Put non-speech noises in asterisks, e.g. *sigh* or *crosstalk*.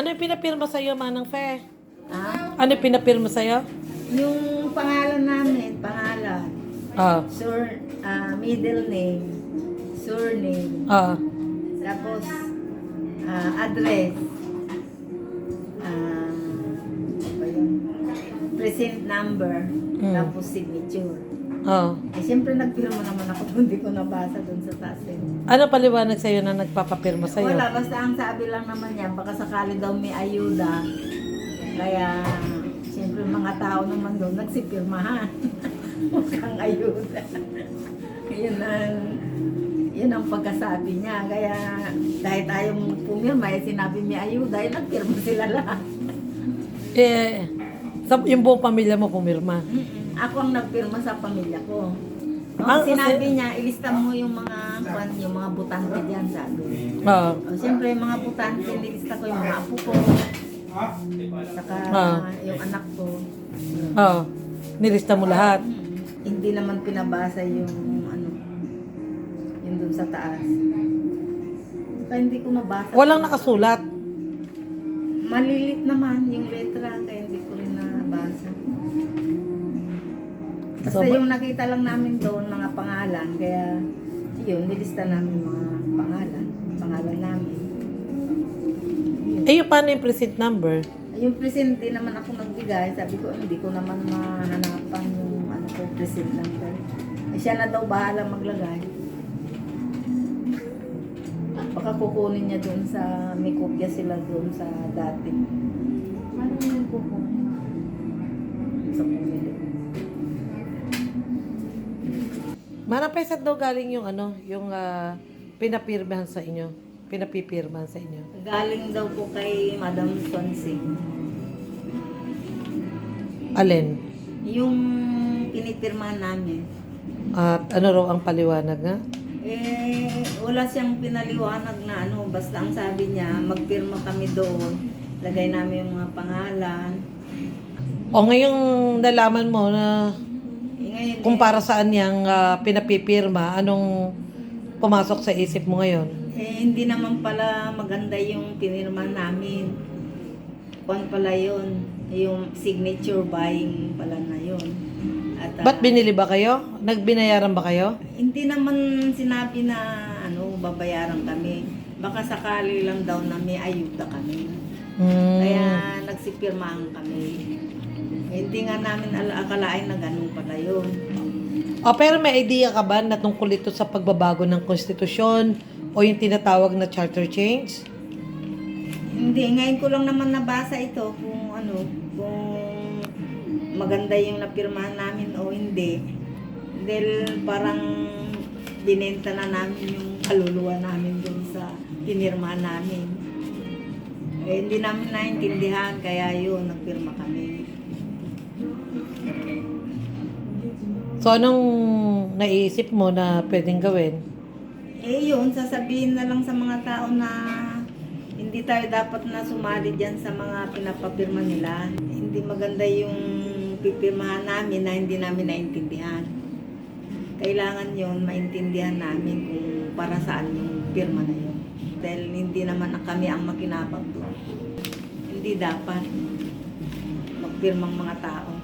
Ano yung pinapirma sa'yo, Manang Fe? Ah, Ano yung pinapirma sa'yo? yung pangalan namin, pangalan, Ah, sur, ah, middle name, surname, ah, tapos ah, address, ah, ano yun? present number, Mm. tapos signature. Ah. Eh, siyempre nagpirma naman ako doon, hindi ko nabasa doon sa taas. eh. Ano paliwanag sa'yo na nagpapapirma sa'yo? Wala, basta ang sabi lang naman niya, baka sakali daw may ayuda. Kaya, siyempre mga tao naman doon, nagsipirmahan. *laughs* Mukhang ayuda. *laughs* yun ang, yun ang pagkasabi niya. Kaya, dahil tayo pumirma, eh, sinabi may ayuda, eh, nagpirma sila lahat. Eh, sa, yung buong pamilya mo pumirma. Mm-mm. Ako ang nagpirma sa pamilya ko. O, Ah, sinabi niya, ilista mo yung mga, kwan, yung mga butante diyan sabi. Ah, O, siyempre, yung mga butante, nilista ko yung mga apo ko. Saka Ah. yung anak ko. ah. Nilista mo lahat. Mm, Hindi naman pinabasa yung ano, yung dun sa taas. Kaya hindi ko nabasa. Walang nakasulat. Malilit naman yung letra, kaya hindi ko rin nabasa. Basta So, yung nakita lang namin doon, mga pangalan, kaya yun, nilista namin mga pangalan, pangalan namin. Yun. Eh, yung paano yung present number? Yung present, di naman ako nagbigay. Sabi ko, hindi ko naman mahanapan yung ano ko, present number. Eh, siya na daw bahala maglagay. Baka kukunin niya doon sa, may kopya sila doon sa dati. Manang Fe, saan daw galing yung ano, yung ah, pinapirmahan sa inyo? Pinapipirmahan sa inyo? Galing daw po kay Madam Swansea. Alin? Yung pinipirma namin. At ano raw ang paliwanag nga? Eh, wala siyang pinaliwanag na ano, basta ang sabi niya, magpirma kami doon, lagay namin yung mga pangalan. O ngayong nalaman mo na kung para saan yung ah, pinapipirma, anong pumasok sa isip mo ngayon? eh, hindi naman pala maganda yung pinirma namin. Kwan pala yun, yung signature buying pala na yun. At, ah, Ba't binili ba kayo? Nagbinayaran ba kayo? hindi naman sinabi na ano, babayaran kami. Baka sakali lang daw na may ayuda kami. Hmm. Kaya nagsipirmahan kami. Hindi nga namin ala- akalain na ganun pala yun. O pero may idea ka ba na tungkol ito sa pagbabago ng konstitusyon o yung tinatawag na charter change? Hindi, ngayon ko lang naman nabasa ito kung ano, kung maganda yung napirmahan namin o hindi. Dahil parang binenta na namin yung kaluluwa namin dun sa pinirmahan namin. Eh, hindi namin naintindihan, kaya yun, nagpirma kami. So anong naiisip mo na pwedeng gawin? Eh yun, sasabihin na lang sa mga tao na hindi tayo dapat na sumali dyan sa mga pinapapirma nila. Hindi maganda yung pipirmahan namin na hindi namin naintindihan. Kailangan yun, maintindihan namin kung para saan yung pirma na yun. Dahil hindi naman kami ang makinabang doon. Hindi dapat magpirmang mga tao.